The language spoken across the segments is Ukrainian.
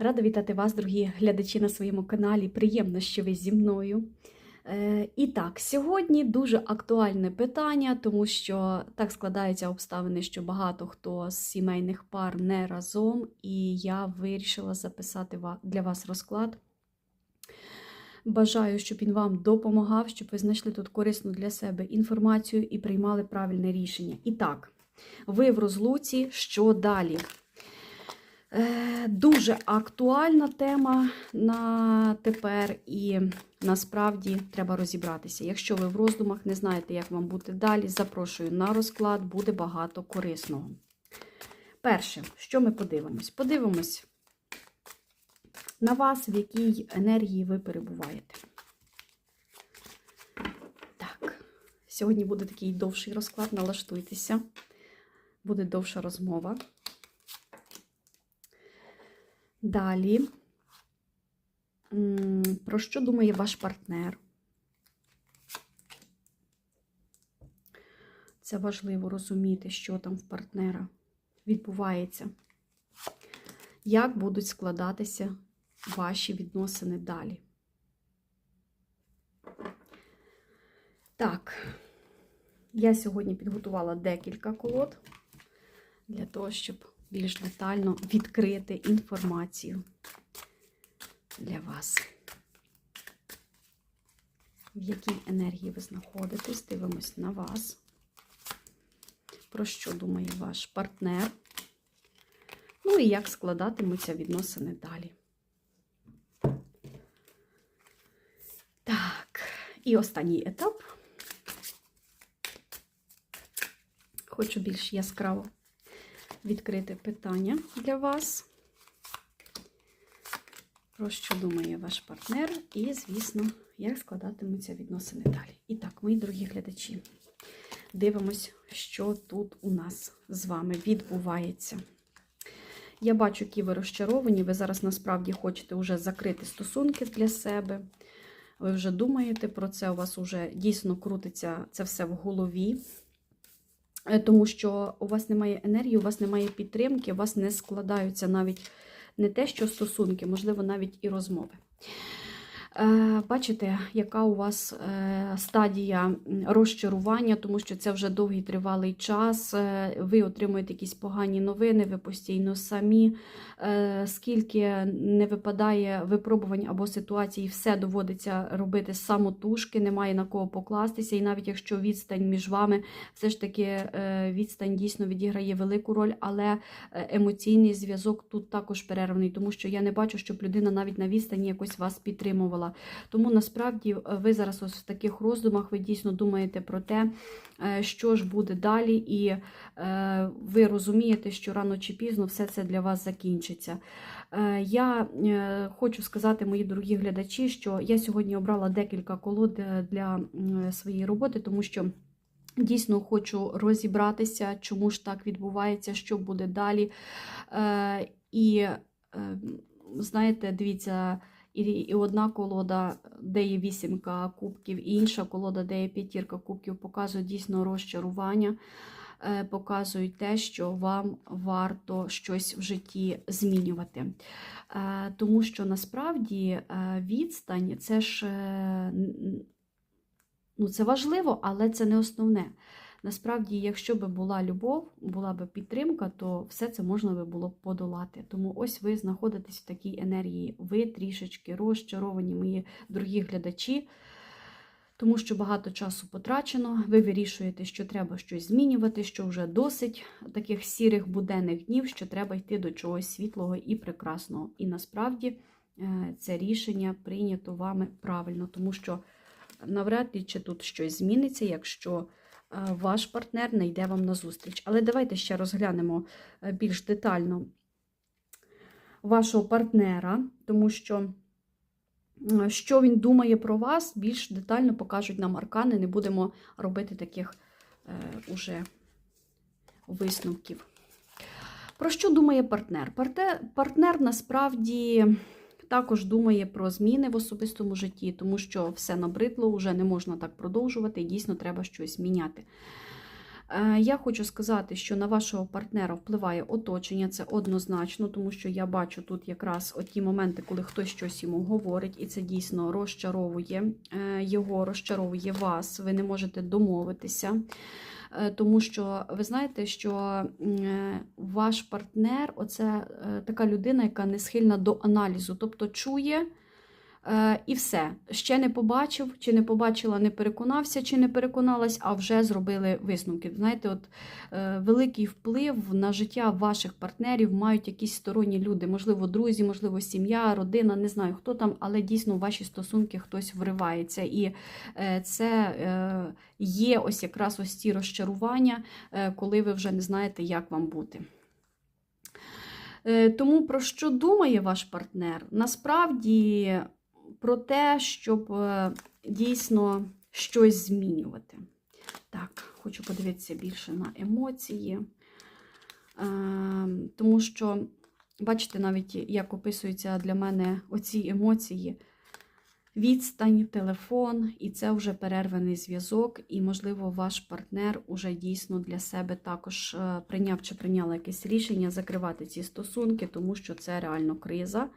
Рада вітати вас, дорогі глядачі на своєму каналі. Приємно, що ви зі мною. Е, І так, сьогодні дуже актуальне питання, тому що так складаються обставини, що багато хто з сімейних пар не разом, і я вирішила записати для вас розклад. Бажаю, щоб він вам допомагав, щоб ви знайшли тут корисну для себе інформацію і приймали правильне рішення. І так, ви в розлуці, що далі? Е, Дуже актуальна тема на тепер, і насправді треба розібратися. Якщо ви в роздумах не знаєте, як вам бути далі, запрошую на розклад, буде багато корисного. Перше, що ми подивимось? Подивимось на вас, в якій енергії ви перебуваєте. Так, сьогодні буде такий довший розклад, налаштуйтеся. Буде довша розмова. Далі. Про що думає ваш партнер? Це важливо розуміти, що там в партнера відбувається. Як будуть складатися ваші відносини далі? Так, я сьогодні підготувала декілька колод для того, щоб більш детально відкрити інформацію для вас. В якій енергії ви знаходитесь, дивимось на вас. Про що думає ваш партнер? Ну і як складатимуться відносини далі. Так, і останній етап. Хочу більш яскраво відкрити питання для вас. Про що думає ваш партнер, і, звісно, як складатимуться відносини далі. І так, мої дорогі глядачі, дивимось, що тут у нас з вами відбувається. Я бачу, які ви розчаровані. Ви зараз насправді хочете вже закрити стосунки для себе. Ви вже думаєте про це, у вас вже дійсно крутиться це все в голові. Е, Тому що у вас немає енергії, у вас немає підтримки, у вас не складаються навіть не те, що стосунки, можливо, навіть і розмови. Е, Бачите, яка у вас е, стадія розчарування, тому що це вже довгий тривалий час. е, Ви отримуєте якісь погані новини, ви постійно самі. Скільки не випадає випробувань або ситуацій, все доводиться робити самотужки, немає на кого покластися. І навіть якщо відстань між вами, все ж таки відстань дійсно відіграє велику роль, але емоційний зв'язок тут також перерваний, тому що я не бачу, щоб людина навіть на відстані якось вас підтримувала. Тому насправді е, ви зараз ось в таких роздумах ви дійсно думаєте про те, е, що ж буде далі, і е, ви розумієте, що рано чи пізно все це для вас закінчиться. Я хочу сказати, мої дорогі глядачі, що я сьогодні обрала декілька колод для своєї роботи, тому що. Дійсно хочу розібратися, чому ж так відбувається, що буде далі. І, знаєте, дивіться, і, одна колода, де є вісімка кубків, і інша колода, де є п'ятірка кубків, показує дійсно розчарування, е, показують те, що вам варто щось в житті змінювати. Е, тому що насправді е, відстань це ж. Ну, це важливо, але це не основне. Насправді, якщо б була любов, була б підтримка, то все це можна би було подолати. Тому ось ви знаходитесь в такій енергії. Ви трішечки розчаровані, мої дорогі глядачі, тому що багато часу потрачено. Ви вирішуєте, що треба щось змінювати, що вже досить таких сірих буденних днів, що треба йти до чогось світлого і прекрасного. І насправді е, це рішення прийнято вами правильно, тому що навряд чи тут щось зміниться, якщо ваш партнер не йде вам на зустріч. Але давайте ще розглянемо е, більш детально вашого партнера, тому що е, що він думає про вас, більш детально покажуть нам аркани, не будемо робити таких е, уже висновків. Про що думає партнер? Парте- Партнер насправді також думає про зміни в особистому житті, тому що все набридло, вже не можна так продовжувати, і дійсно треба щось міняти. Е, Я хочу сказати, що на вашого партнера впливає оточення, це однозначно, тому що я бачу тут якраз оті моменти, коли хтось щось йому говорить, і це дійсно розчаровує е, його, розчаровує вас. Ви не можете домовитися. Е, Тому що ви знаєте, що е, ваш партнер оце е, така людина, яка не схильна до аналізу, тобто чує. Е, І все. Ще не побачив, чи не побачила, не переконався, чи не переконалась, а вже зробили висновки. Знаєте, от е, великий вплив на життя ваших партнерів мають якісь сторонні люди, можливо, друзі, можливо, сім'я, родина, не знаю хто там, але дійсно в ваші стосунки хтось вривається. І е, це є ось якраз ось ці розчарування, коли ви вже не знаєте, як вам бути. Тому про що думає ваш партнер? Насправді про те, щоб е, дійсно щось змінювати. Так, хочу подивитися більше на емоції. Е, Тому що, бачите, навіть як описуються для мене оці емоції. Відстань, телефон, і це вже перерваний зв'язок, і, можливо, ваш партнер уже дійсно для себе також е, прийняв чи прийняла якесь рішення закривати ці стосунки, тому що це реально криза.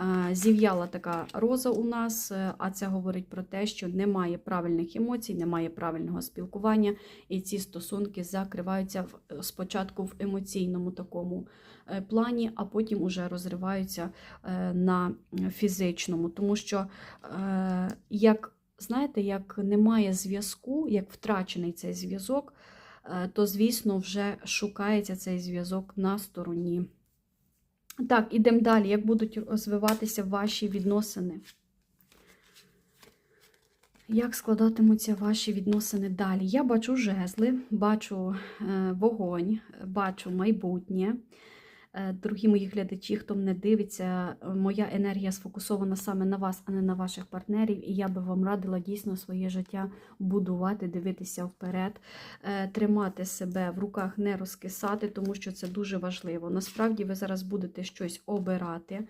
Е, Зів'яла така роза у нас, е, а це говорить про те, що немає правильних емоцій, немає правильного спілкування, і ці стосунки закриваються в- спочатку в емоційному такому е, плані, а потім уже розриваються е, на фізичному. Тому що, е, як знаєте, як немає зв'язку, як втрачений цей зв'язок, е, то, звісно, вже шукається цей зв'язок на стороні. Так, ідемо далі. Як будуть розвиватися ваші відносини? Як складатимуться ваші відносини далі? Я бачу жезли, бачу е, вогонь, бачу майбутнє. Е, Дорогі мої глядачі, хто мене дивиться, е, моя енергія сфокусована саме на вас, а не на ваших партнерів. І я би вам радила дійсно своє життя будувати, дивитися вперед, е, тримати себе в руках, не розкисати, тому що це дуже важливо. Насправді ви зараз будете щось обирати.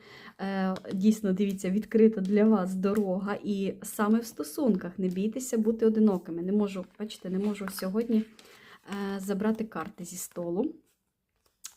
Дійсно, дивіться, відкрита для вас дорога. І саме в стосунках не бійтеся бути одинокими. Не можу, бачите, не можу сьогодні забрати карти зі столу.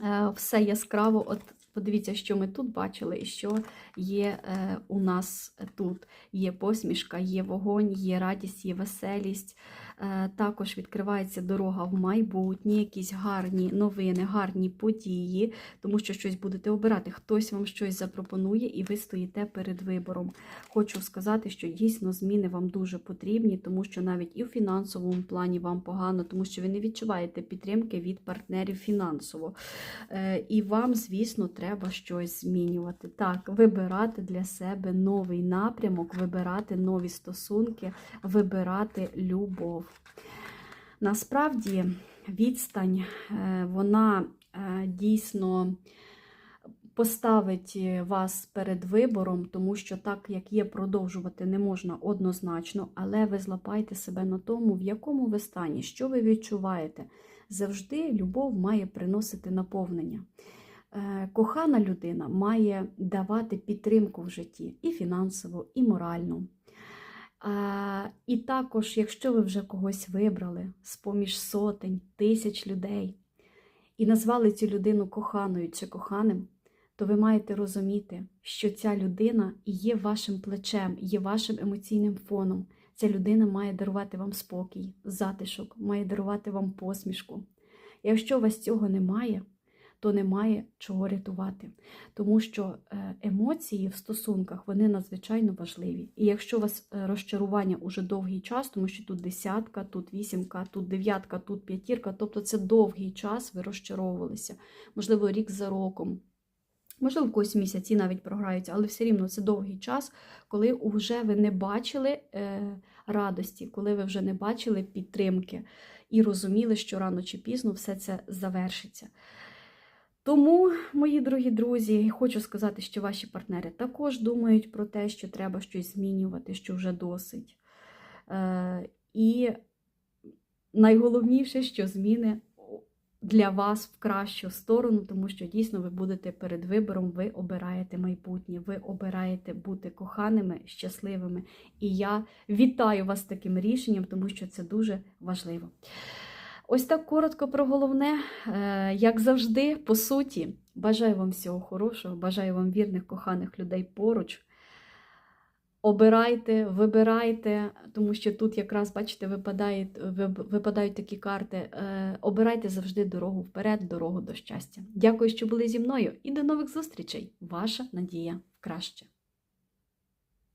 Е, Все яскраво, от подивіться, що ми тут бачили, і що є е, у нас тут. Є посмішка, є вогонь, є радість, є веселість. Е, Також відкривається дорога в майбутнє, якісь гарні новини, гарні події, тому що щось будете обирати. Хтось вам щось запропонує, і ви стоїте перед вибором. Хочу сказати, що дійсно зміни вам дуже потрібні, тому що навіть і в фінансовому плані вам погано, тому що ви не відчуваєте підтримки від партнерів фінансово. Е, І вам, звісно, треба щось змінювати. Так, вибирати для себе новий напрямок, вибирати нові стосунки, вибирати любов. Насправді, відстань, е, вона е, дійсно поставить вас перед вибором, тому що так, як є, продовжувати не можна однозначно, але ви злапайте себе на тому, в якому ви стані, що ви відчуваєте. Завжди любов має приносити наповнення. Е, Кохана людина має давати підтримку в житті і фінансову, і моральну. А, І також, якщо ви вже когось вибрали з-поміж сотень, тисяч людей і назвали цю людину коханою чи коханим, то ви маєте розуміти, що ця людина є вашим плечем, є вашим емоційним фоном. Ця людина має дарувати вам спокій, затишок, має дарувати вам посмішку. Якщо у вас цього немає, то немає чого рятувати. Тому що е, емоції в стосунках вони надзвичайно важливі. І якщо у вас е, розчарування уже довгий час, тому що тут десятка, тут вісімка, тут дев'ятка, тут п'ятірка, тобто це довгий час ви розчаровувалися, можливо, рік за роком. Можливо, в когось місяці навіть програються, але все рівно це довгий час, коли вже ви не бачили е, радості, коли ви вже не бачили підтримки і розуміли, що рано чи пізно все це завершиться. Тому, мої дорогі друзі, хочу сказати, що ваші партнери також думають про те, що треба щось змінювати, що вже досить. Е, і найголовніше, що зміни для вас в кращу сторону, тому що дійсно ви будете перед вибором, ви обираєте майбутнє, ви обираєте бути коханими, щасливими. І я вітаю вас з таким рішенням, тому що це дуже важливо. Ось так коротко про головне. Е, Як завжди, по суті, бажаю вам всього хорошого, бажаю вам вірних, коханих людей поруч. Обирайте, вибирайте, тому що тут якраз, бачите, випадають, випадають такі карти. Е, Обирайте завжди дорогу вперед, дорогу до щастя. Дякую, що були зі мною, і до нових зустрічей! Ваша надія краще.